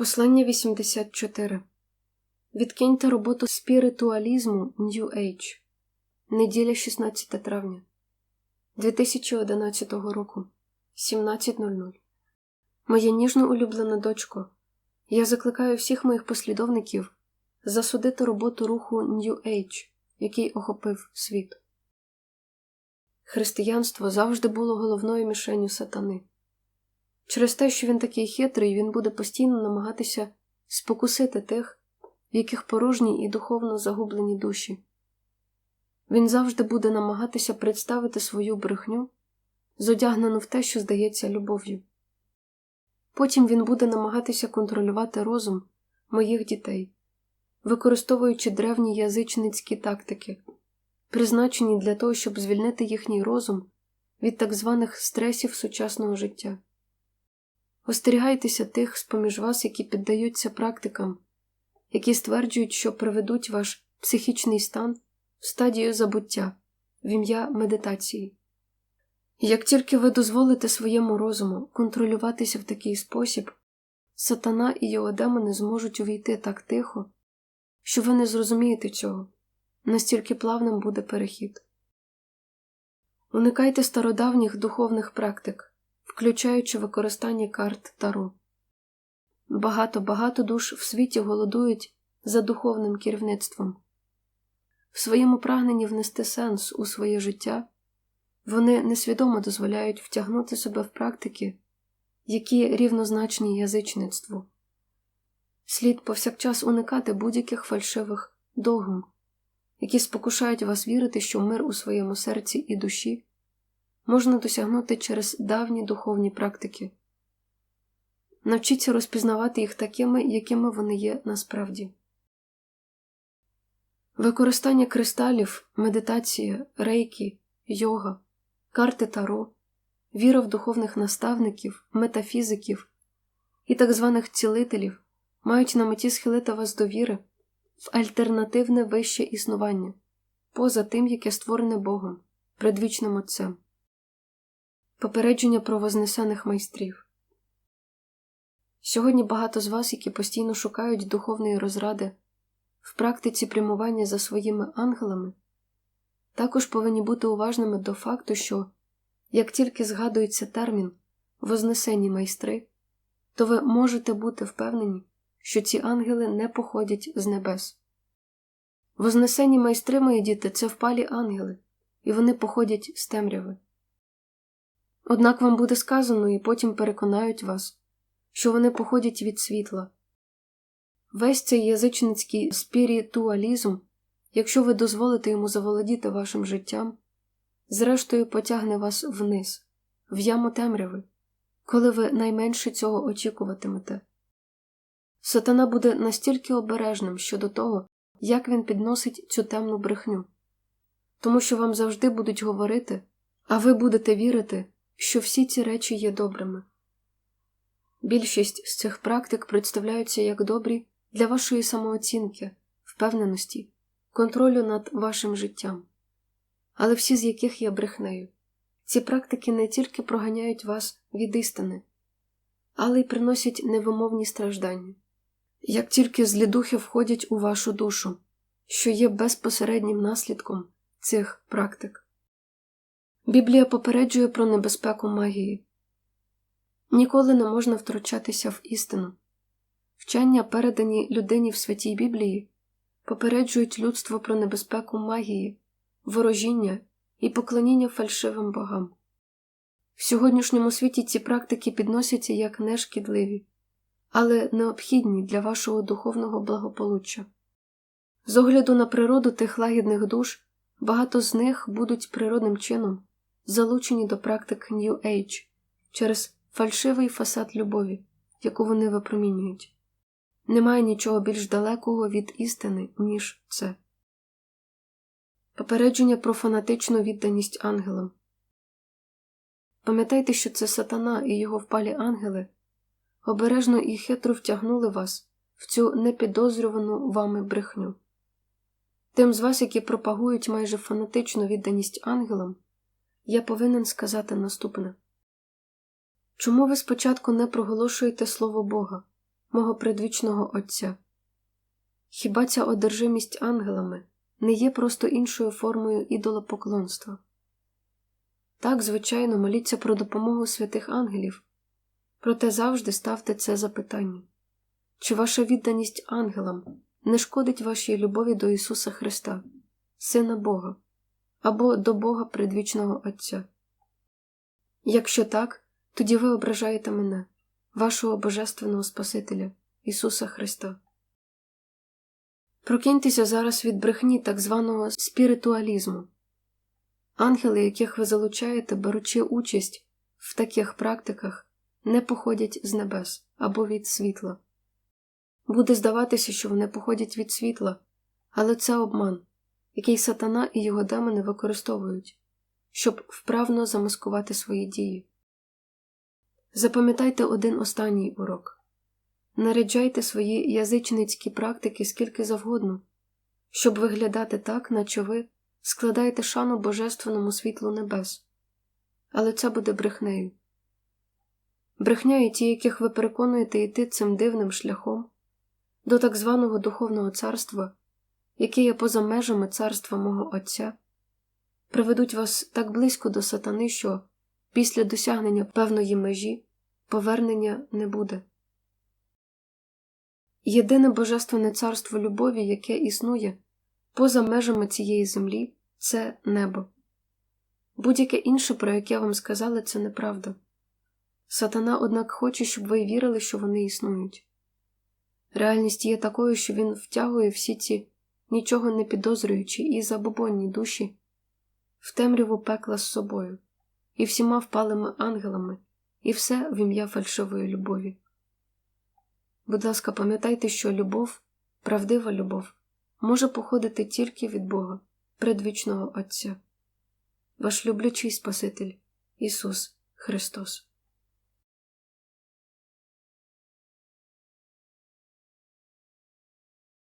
Послання 84 Відкиньте роботу спіритуалізму New Age. Неділя 16 травня 2011 року 17.00 Моя ніжно улюблена дочко. Я закликаю всіх моїх послідовників засудити роботу руху New Age, який охопив світ. Християнство завжди було головною мішенню сатани. Через те, що він такий хитрий, він буде постійно намагатися спокусити тих, в яких порожні і духовно загублені душі. Він завжди буде намагатися представити свою брехню, зодягнену в те, що здається любов'ю. Потім він буде намагатися контролювати розум моїх дітей, використовуючи древні язичницькі тактики, призначені для того, щоб звільнити їхній розум від так званих стресів сучасного життя. Остерігайтеся тих з поміж вас, які піддаються практикам, які стверджують, що приведуть ваш психічний стан в стадію забуття в ім'я медитації. Як тільки ви дозволите своєму розуму контролюватися в такий спосіб, сатана і його демони зможуть увійти так тихо, що ви не зрозумієте цього, настільки плавним буде перехід. Уникайте стародавніх духовних практик включаючи використання карт Таро. Багато-багато душ в світі голодують за духовним керівництвом. В своєму прагненні внести сенс у своє життя вони несвідомо дозволяють втягнути себе в практики, які рівнозначні язичництву. Слід повсякчас уникати будь-яких фальшивих догм, які спокушають вас вірити, що мир у своєму серці і душі можна досягнути через давні духовні практики. Навчіться розпізнавати їх такими, якими вони є насправді. Використання кристалів, медитація, рейки, йога, карти таро, віра в духовних наставників, метафізиків і так званих цілителів мають на меті схилити вас до віри в альтернативне вище існування, поза тим, яке створене Богом, предвічним Отцем. Попередження про вознесених майстрів. Сьогодні багато з вас, які постійно шукають духовної розради в практиці прямування за своїми ангелами, також повинні бути уважними до факту, що як тільки згадується термін вознесені майстри, то ви можете бути впевнені, що ці ангели не походять з небес. Вознесені майстри, мої діти, це впалі ангели, і вони походять з темряви. Однак вам буде сказано і потім переконають вас, що вони походять від світла. Весь цей язичницький спіритуалізм, якщо ви дозволите йому заволодіти вашим життям, зрештою потягне вас вниз, в яму темряви, коли ви найменше цього очікуватимете. Сатана буде настільки обережним щодо того, як він підносить цю темну брехню, тому що вам завжди будуть говорити, а ви будете вірити що всі ці речі є добрими. Більшість з цих практик представляються як добрі для вашої самооцінки, впевненості, контролю над вашим життям, але всі з яких є брехнею. Ці практики не тільки проганяють вас від істини, але й приносять невимовні страждання. Як тільки злі духи входять у вашу душу, що є безпосереднім наслідком цих практик. Біблія попереджує про небезпеку магії. Ніколи не можна втручатися в істину. Вчення, передані людині в святій Біблії, попереджують людство про небезпеку магії, ворожіння і поклоніння фальшивим богам. В сьогоднішньому світі ці практики підносяться як нешкідливі, але необхідні для вашого духовного благополуччя. З огляду на природу тих лагідних душ, багато з них будуть природним чином залучені до практик New Age через фальшивий фасад любові, яку вони випромінюють. Немає нічого більш далекого від істини, ніж це. Попередження про фанатичну відданість ангелам. Пам'ятайте, що це сатана і його впалі ангели обережно і хитро втягнули вас в цю непідозрювану вами брехню. Тим з вас, які пропагують майже фанатичну відданість ангелам, я повинен сказати наступне чому ви спочатку не проголошуєте Слово Бога, мого предвічного Отця. Хіба ця одержимість ангелами не є просто іншою формою ідолопоклонства? Так, звичайно, моліться про допомогу святих ангелів, проте завжди ставте це запитання чи ваша відданість ангелам не шкодить вашій любові до Ісуса Христа, Сина Бога, або до Бога предвічного Отця? Якщо так, тоді ви ображаєте мене, вашого Божественного Спасителя, Ісуса Христа. Прокиньтеся зараз від брехні так званого спіритуалізму. Ангели, яких ви залучаєте, беручи участь в таких практиках, не походять з небес або від світла. Буде здаватися, що вони походять від світла, але це обман, який сатана і його демони використовують, щоб вправно замаскувати свої дії. Запам'ятайте один останній урок наряджайте свої язичницькі практики скільки завгодно, щоб виглядати так, наче ви складаєте шану Божественному світлу небес, але це буде брехнею. Брехня і ті, яких ви переконуєте йти цим дивним шляхом до так званого духовного царства, яке є поза межами царства мого Отця, приведуть вас так близько до сатани, що після досягнення певної межі повернення не буде. Єдине божественне царство любові, яке існує поза межами цієї землі, це небо. Будь-яке інше, про яке вам сказали, це неправда. Сатана, однак, хоче, щоб ви вірили, що вони існують. Реальність є такою, що він втягує всі ці нічого не підозрюючі і забобонні душі в темряву пекла з собою, і всіма впалими ангелами, і все в ім'я фальшивої любові. Будь ласка, пам'ятайте, що любов, правдива любов, може походити тільки від Бога, предвічного Отця. Ваш люблячий Спаситель Ісус Христос.